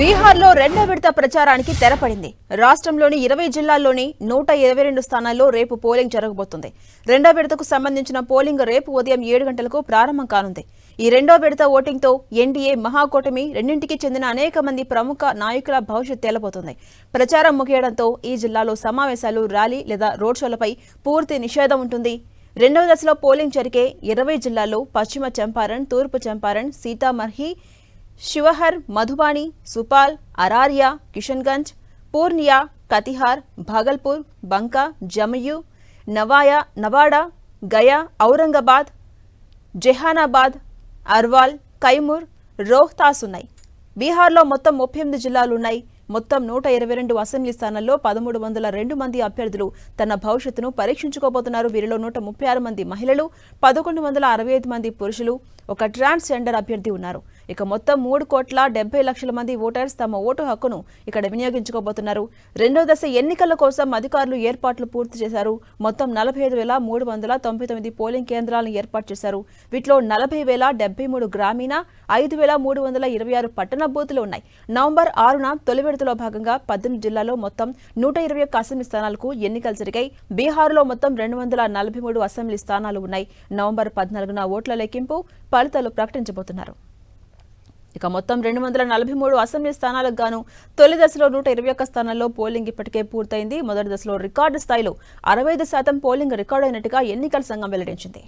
బీహార్లో రెండో విడత ప్రచారానికి తెరపడింది. రాష్ట్రంలోని ఇరవై జిల్లాల్లోని నూట ఇరవై రెండు స్థానాల్లో రేపు పోలింగ్ జరగబోతుంది. రెండో విడతకు సంబంధించిన పోలింగ్ రేపు ఉదయం ఏడు గంటలకు ప్రారంభం కానుంది. ఈ రెండో విడత ఓటింగ్తో ఎన్డీఏ మహాకూటమి రెండింటికి చెందిన అనేక మంది ప్రముఖ నాయకుల భవిష్యత్ తేలబోతుంది. ప్రచారం ముగియడంతో ఈ జిల్లాలో సమావేశాలు ర్యాలీ లేదా రోడ్ షోలపై పూర్తి నిషేధం ఉంటుంది. రెండవ దశలో పోలింగ్ జరిగే ఇరవై జిల్లాల్లో పశ్చిమ చంపారణ్ తూర్పు చంపారణ్ సీతామర్హి శివహర్ మధుబాణి సుపాల్ అరారియా కిషన్గంజ్ పూర్నియా కతిహార్ భాగల్పూర్ బంకా జమయు నవాయా నవాడా గయా ఔరంగాబాద్ జెహానాబాద్ అర్వాల్ కైమూర్ రోహ్తాస్ ఉన్నాయి బీహార్లో మొత్తం ముప్పై ఎనిమిది జిల్లాలు ఉన్నాయి మొత్తం నూట ఇరవై రెండు అసెంబ్లీ స్థానాల్లో పదమూడు వందల రెండు మంది అభ్యర్థులు తన భవిష్యత్తును పరీక్షించుకోబోతున్నారు. వీరిలో నూట ముప్పై ఆరు మంది మహిళలు పదకొండు వందల అరవై ఐదు మంది పురుషులు ఒక ట్రాన్స్జెండర్ అభ్యర్థి ఉన్నారు. ఇక మొత్తం మూడు కోట్ల డెబ్బై లక్షల మంది ఓటర్స్ తమ ఓటు హక్కును ఇక్కడ వినియోగించుకోబోతున్నారు. రెండో దశ ఎన్నికల కోసం అధికారులు ఏర్పాట్లు పూర్తి చేశారు. మొత్తం నలభై ఐదు వేల మూడు వందల తొంభై తొమ్మిది పోలింగ్ కేంద్రాలను ఏర్పాటు చేశారు. వీటిలో నలభై వేల డెబ్బై మూడు గ్రామీణ ఐదు వేల మూడు వందల ఇరవై ఆరు పట్టణ బూతులు ఉన్నాయి. నవంబర్ ఆరున తొలి విడతలో భాగంగా పద్దెనిమిది జిల్లాలో మొత్తం నూట ఇరవై ఒక్క అసెంబ్లీ స్థానాలకు ఎన్నికలు జరిగాయి. బీహార్లో మొత్తం రెండు వందల నలభై మూడు అసెంబ్లీ స్థానాలు ఉన్నాయి. నవంబర్ పద్నాలుగున ఓట్ల లెక్కింపు ఫలితాలు ప్రకటించబోతున్నారు. ఇక మొత్తం రెండు వందల నలభై మూడు అసెంబ్లీ స్థానాలకు గాను తొలి దశలో నూట ఇరవై ఒక్క స్థానాల్లో పోలింగ్ ఇప్పటికే పూర్తయింది. మొదటి దశలో రికార్డు స్థాయిలో అరవై ఐదు శాతం పోలింగ్ రికార్డు అయినట్టుగా ఎన్నికల సంఘం వెల్లడించింది.